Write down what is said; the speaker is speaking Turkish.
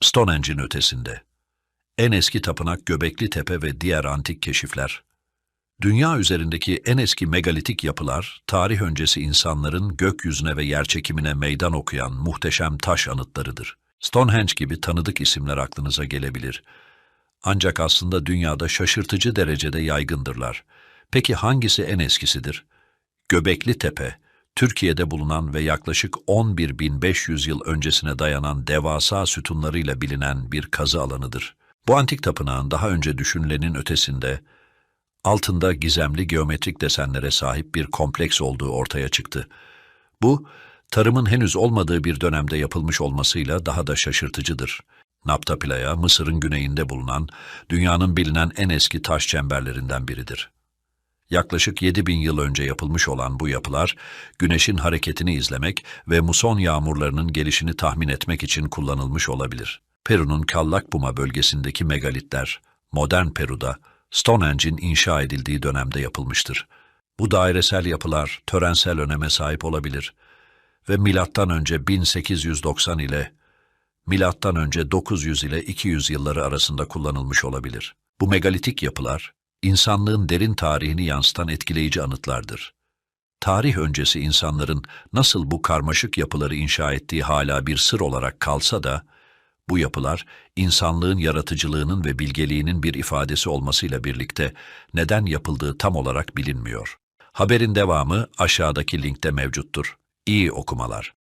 Stonehenge'in ötesinde. En eski tapınak Göbekli Tepe ve diğer antik keşifler. Dünya üzerindeki en eski megalitik yapılar, tarih öncesi insanların gökyüzüne ve yerçekimine meydan okuyan muhteşem taş anıtlarıdır. Stonehenge gibi tanıdık isimler aklınıza gelebilir. Ancak aslında dünyada şaşırtıcı derecede yaygındırlar. Peki hangisi en eskisidir? Göbekli Tepe, Türkiye'de bulunan ve yaklaşık 11.500 yıl öncesine dayanan devasa sütunlarıyla bilinen bir kazı alanıdır. Bu antik tapınağın daha önce düşünülenin ötesinde, altında gizemli geometrik desenlere sahip bir kompleks olduğu ortaya çıktı. Bu, tarımın henüz olmadığı bir dönemde yapılmış olmasıyla daha da şaşırtıcıdır. Napta Playa, Mısır'ın güneyinde bulunan, dünyanın bilinen en eski taş çemberlerinden biridir. Yaklaşık 7000 yıl önce yapılmış olan bu yapılar, güneşin hareketini izlemek ve muson yağmurlarının gelişini tahmin etmek için kullanılmış olabilir. Peru'nun Kallakbuma bölgesindeki megalitler, modern Peru'da Stonehenge'in inşa edildiği dönemde yapılmıştır. Bu dairesel yapılar törensel öneme sahip olabilir ve milattan önce 1890 ile milattan önce 900 ile 200 yılları arasında kullanılmış olabilir. Bu megalitik yapılar, insanlığın derin tarihini yansıtan etkileyici anıtlardır. Tarih öncesi insanların nasıl bu karmaşık yapıları inşa ettiği hala bir sır olarak kalsa da, bu yapılar, insanlığın yaratıcılığının ve bilgeliğinin bir ifadesi olmasıyla birlikte neden yapıldığı tam olarak bilinmiyor. Haberin devamı aşağıdaki linkte mevcuttur. İyi okumalar.